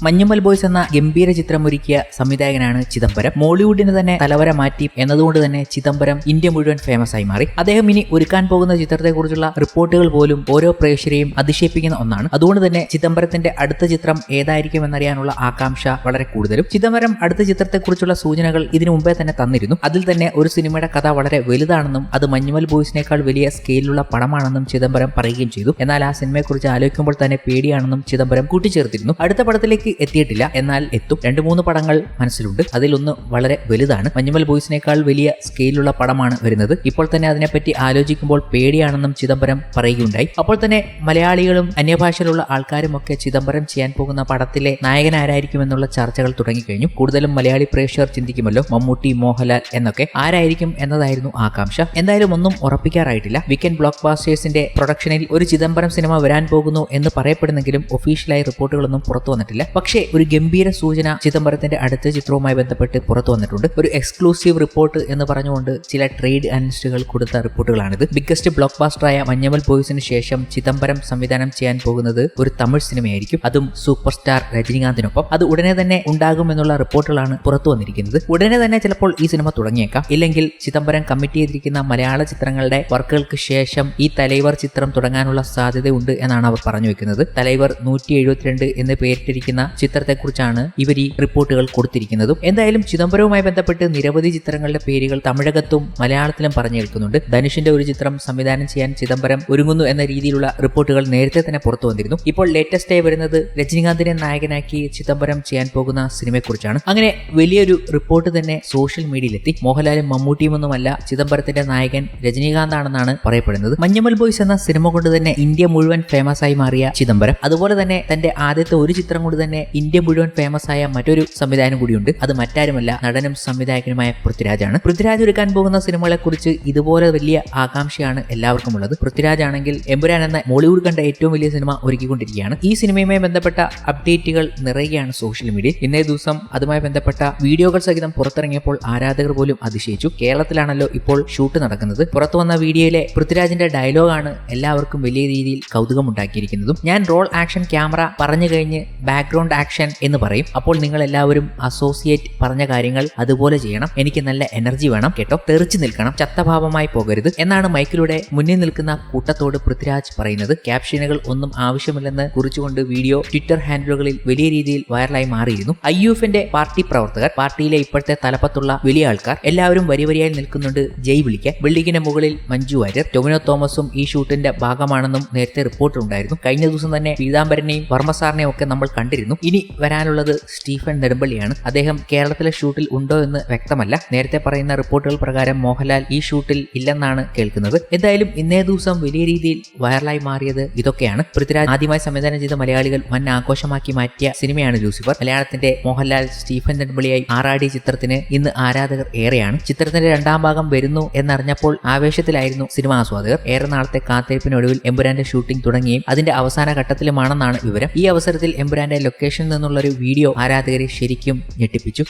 Manjummel boys എന്ന ഗംഭീര ചിത്രമൊരുക്കിയ സംവിധായകനാണ് ചിദംബരം. മോളിവുഡിന് തന്നെ തലവര മാറ്റി എന്നതുകൊണ്ട് തന്നെ ചിദംബരം ഇന്ത്യ മുഴുവൻ ഫേമസ് ആയി മാറി. അദ്ദേഹം ഇനി ഒരുക്കാൻ പോകുന്ന ചിത്രത്തെക്കുറിച്ചുള്ള റിപ്പോർട്ടുകൾ പോലും ഓരോ പ്രേക്ഷരെയും അതിശയിപ്പിക്കുന്ന ഒന്നാണ്. അതുകൊണ്ട് തന്നെ ചിദംബരത്തിന്റെ അടുത്ത ചിത്രം ഏതായിരിക്കും എന്നറിയാനുള്ള ആകാംക്ഷ വളരെ കൂടുതലും. ചിദംബരം അടുത്ത ചിത്രത്തെക്കുറിച്ചുള്ള സൂചനകൾ ഇതിനു മുമ്പേ തന്നെ തന്നിരുന്നു. അതിൽ തന്നെ ഒരു സിനിമയുടെ കഥ വളരെ വലുതാണെന്നും അത് മഞ്ഞുമൽ ബോയ്സിനേക്കാൾ വലിയ സ്കെയിലുള്ള പടമാണെന്നും ചിദംബരം പറയുകയും ചെയ്തു. എന്നാൽ ആ സിനിമയെക്കുറിച്ച് ആലോചിക്കുമ്പോൾ തന്നെ പേടിയാണെന്നും ചിദംബരം കൂട്ടിച്ചേർത്തിരുന്നു. അടുത്ത പടത്തിലേക്ക് എത്തിയിട്ടില്ല. എന്നാൽ എത്തും. രണ്ട് മൂന്ന് പടങ്ങൾ മനസ്സിലുണ്ട്. അതിലൊന്ന് വളരെ വലുതാണ്. മഞ്ഞുമൽ ബോയ്സിനേക്കാൾ വലിയ സ്കെയിലുള്ള പടമാണ് വരുന്നത്. ഇപ്പോൾ തന്നെ അതിനെപ്പറ്റി ആലോചിക്കുമ്പോൾ പേടിയാണെന്നും ചിദംബരം പറയുകയുണ്ടായി. അപ്പോൾ തന്നെ മലയാളികളും അന്യഭാഷയിലുള്ള ആൾക്കാരും ഒക്കെ ചിദംബരം ചെയ്യാൻ പോകുന്ന പടത്തിലെ നായകൻ ആരായിരിക്കുമെന്നുള്ള ചർച്ചകൾ തുടങ്ങിക്കഴിഞ്ഞു. കൂടുതലും മലയാളി പ്രേക്ഷകർ ചിന്തിക്കുമല്ലോ മമ്മൂട്ടി മോഹൻലാൽ എന്നൊക്കെ. ആരായിരിക്കും എന്നതായിരുന്നു ആകാംക്ഷ. എന്തായാലും ഒന്നും ഉറപ്പിക്കാറായിട്ടില്ല. വീക്കെൻഡ് ബ്ലോക്ക് ബാസ്റ്റേഴ്സിന്റെ പ്രൊഡക്ഷനിൽ ഒരു ചിദംബരം സിനിമ വരാൻ പോകുന്നു എന്ന് പറയപ്പെടുന്നെങ്കിലും ഒഫീഷ്യലായി റിപ്പോർട്ടുകളൊന്നും പുറത്തു വന്നിട്ടില്ല. പക്ഷേ ഒരു ഗംഭീര സൂചന ചിദംബരത്തിന്റെ അടുത്ത ചിത്രവുമായി ബന്ധപ്പെട്ട് പുറത്തു വന്നിട്ടുണ്ട്. ഒരു എക്സ്ക്ലൂസീവ് റിപ്പോർട്ട് എന്ന് പറഞ്ഞുകൊണ്ട് ചില ട്രേഡ് അനലിസ്റ്റുകൾ കൊടുത്ത റിപ്പോർട്ടുകളാണിത്. ബിഗ്ഗസ്റ്റ് ബ്ലോക്ക് ബാസ്റ്ററായ മഞ്ഞമൽ ബോയ്സിന് ശേഷം ചിദംബരം സംവിധാനം ചെയ്യാൻ പോകുന്നത് ഒരു തമിഴ് സിനിമയായിരിക്കും. അതും സൂപ്പർ സ്റ്റാർ രജനീകാന്തിനൊപ്പം. അത് ഉടനെ തന്നെ ഉണ്ടാകുമെന്നുള്ള റിപ്പോർട്ടുകളാണ് പുറത്തു വന്നിരിക്കുന്നത്. ഉടനെ തന്നെ ചിലപ്പോൾ ഈ സിനിമ തുടങ്ങിയേക്കാം. ഇല്ലെങ്കിൽ ചിദംബരം കമ്മിറ്റ് ചെയ്തിരിക്കുന്ന മലയാള ചിത്രങ്ങളുടെ വർക്കുകൾക്ക് ശേഷം ഈ തലൈവർ ചിത്രം തുടങ്ങാനുള്ള സാധ്യതയുണ്ട് എന്നാണ് അവർ പറഞ്ഞു വെക്കുന്നത്. തലൈവർ നൂറ്റി എഴുപത്തിരണ്ട് എന്ന് പേരിട്ടിരിക്കുന്ന ചിത്രത്തെക്കുറിച്ചാണ് ഇവർ ഈ റിപ്പോർട്ടുകൾ കൊടുത്തിരിക്കുന്നതും. എന്തായാലും ചിദംബരവുമായി ബന്ധപ്പെട്ട് നിരവധി ചിത്രങ്ങളുടെ പേരുകൾ തമിഴകത്തും മലയാളത്തിലും പറഞ്ഞു കേൾക്കുന്നുണ്ട്. ധനുഷിന്റെ ഒരു ചിത്രം സംവിധാനം ചെയ്യാൻ ചിദംബരം ഒരുങ്ങുന്നു എന്ന രീതിയിലുള്ള റിപ്പോർട്ടുകൾ നേരത്തെ തന്നെ പുറത്തു വന്നിരുന്നു. ഇപ്പോൾ ലേറ്റസ്റ്റ് ആയി വരുന്നത് രജനീകാന്തിനെ നായകനാക്കി ചിദംബരം ചെയ്യാൻ പോകുന്ന സിനിമയെക്കുറിച്ചാണ്. അങ്ങനെ വലിയൊരു റിപ്പോർട്ട് തന്നെ സോഷ്യൽ മീഡിയയിലെത്തി. മോഹൻലാലും മമ്മൂട്ടിയും ഒന്നുമല്ല ചിദംബരത്തിന്റെ നായകൻ രജനീകാന്ത് ആണെന്നാണ് പറയപ്പെടുന്നത്. മഞ്ഞമൽ ബോയ്സ് എന്ന സിനിമ കൊണ്ട് തന്നെ ഇന്ത്യ മുഴുവൻ ഫേമസ് ആയി മാറിയ ചിദംബരം. അതുപോലെ തന്നെ തന്റെ ആദ്യത്തെ ഒരു ചിത്രം കൊണ്ട് തന്നെ ഇന്ത്യ മുഴുവൻ ഫേമസ് ആയ മറ്റൊരു സംവിധാനം കൂടിയുണ്ട്. അത് മറ്റാരുമല്ല നടനും സംവിധായകനുമായ പൃഥ്വിരാജാണ്. പൃഥ്വിരാജ് ഒരുക്കാൻ പോകുന്ന സിനിമകളെ കുറിച്ച് ഇതുപോലെ വലിയ ആകാംക്ഷയാണ് എല്ലാവർക്കും ഉള്ളത് പൃഥ്വിരാജ് ആണെങ്കിൽ എമ്പുരാൻ എന്ന മോളിവുഡ് കണ്ട ഏറ്റവും വലിയ സിനിമ ഒരുക്കിക്കൊണ്ടിരിക്കുകയാണ്. ഈ സിനിമയുമായി ബന്ധപ്പെട്ട അപ്ഡേറ്റുകൾ നിറയുകയാണ് സോഷ്യൽ മീഡിയ ഇന്നേ ദിവസം അതുമായി ബന്ധപ്പെട്ട വീഡിയോകൾ സഹിതം പുറത്തിറങ്ങിയപ്പോൾ ആരാധകർ പോലും അതിശയിച്ചു. കേരളത്തിലാണല്ലോ ഇപ്പോൾ ഷൂട്ട് നടക്കുന്നത്. പുറത്തു വന്ന വീഡിയോയിലെ പൃഥ്വിരാജിന്റെ ഡയലോഗാണ് എല്ലാവർക്കും വലിയ രീതിയിൽ കൗതുകമുണ്ടാക്കിയിരിക്കുന്നതും. ഞാൻ റോൾ ആക്ഷൻ ക്യാമറ പറഞ്ഞു കഴിഞ്ഞ് ബാക്ക്ഗ്രൗണ്ട് ആക്ഷൻ എന്ന് പറയും. അപ്പോൾ നിങ്ങൾ എല്ലാവരും അസോസിയേറ്റ് പറഞ്ഞ കാര്യങ്ങൾ അതുപോലെ ചെയ്യണം. എനിക്ക് നല്ല എനർജി വേണം കേട്ടോ. തെറിച്ചു നിൽക്കണം. ചത്തഭാവമായി പോകരുത് എന്നാണ് മൈക്കിലൂടെ മുന്നിൽ നിൽക്കുന്ന കൂട്ടത്തോട് പൃഥ്വിരാജ് പറയുന്നത്. ക്യാപ്ഷനുകൾ ഒന്നും ആവശ്യമില്ലെന്ന് കുറിച്ചുകൊണ്ട് വീഡിയോ ട്വിറ്റർ ഹാൻഡിലുകളിൽ വലിയ രീതിയിൽ വൈറലായി മാറിയിരുന്നു. ഐ യു എഫിന്റെ പാർട്ടി പ്രവർത്തകർ പാർട്ടിയിലെ ഇപ്പോഴത്തെ തലപ്പത്തുള്ള വലിയ ആൾക്കാർ എല്ലാവരും വരി വരിയായി നിൽക്കുന്നുണ്ട്. ജയ് വിളിക്കാൻ. ബിൽഡിങ്ങിന് മുകളിൽ മഞ്ജു വാര്യർ. ടൊമിനോ തോമസും ഈ ഷൂട്ടിന്റെ ഭാഗമാണെന്നും നേരത്തെ റിപ്പോർട്ടുണ്ടായിരുന്നു കഴിഞ്ഞ ദിവസം തന്നെ പീതാംബരനെയും വർമ്മസാറിനെയും ഒക്കെ നമ്മൾ കണ്ടിരുന്നു. ഇനി വരാനുള്ളത് സ്റ്റീഫൻ നെടുമ്പള്ളിയാണ്. അദ്ദേഹം കേരളത്തിലെ ഷൂട്ടിൽ ഉണ്ടോ എന്ന് വ്യക്തമല്ല. നേരത്തെ പറയുന്ന റിപ്പോർട്ടുകൾ പ്രകാരം മോഹൻലാൽ ഈ ഷൂട്ടിൽ ഇല്ലെന്നാണ് കേൾക്കുന്നത്. എന്തായാലും ഇന്നേ ദിവസം വലിയ രീതിയിൽ വൈറലായി മാറിയത് ഇതൊക്കെയാണ്. പൃഥ്വിരാജ് ആദ്യമായി സംവിധാനം ചെയ്ത മലയാളികൾ വൻ ആഘോഷമാക്കി മാറ്റിയ സിനിമയാണ് ലൂസിഫർ. മലയാളത്തിന്റെ മോഹൻലാൽ സ്റ്റീഫൻ നെടുമ്പള്ളിയായി ആറാടി ചിത്രത്തിന് ഇന്ന് ആരാധകർ ഏറെയാണ്. ചിത്രത്തിന്റെ രണ്ടാം ഭാഗം വരുന്നു എന്നറിഞ്ഞപ്പോൾ ആവേശത്തിലായിരുന്നു സിനിമാ ആസ്വാദകർ. ഏറെ നാളത്തെ കാത്തിരിപ്പിനൊടുവിൽ എമ്പുരാന്റെ ഷൂട്ടിംഗ് തുടങ്ങിയും അതിന്റെ അവസാന ഘട്ടത്തിലുമാണെന്നാണ് വിവരം. ഈ അവസരത്തിൽ എമ്പുരാന്റെ ലൊക്കേഷനിൽ നിന്നുള്ളൊരു വീഡിയോ ആരാധകരെ ശരിക്കും ഞെട്ടിപ്പിച്ചു.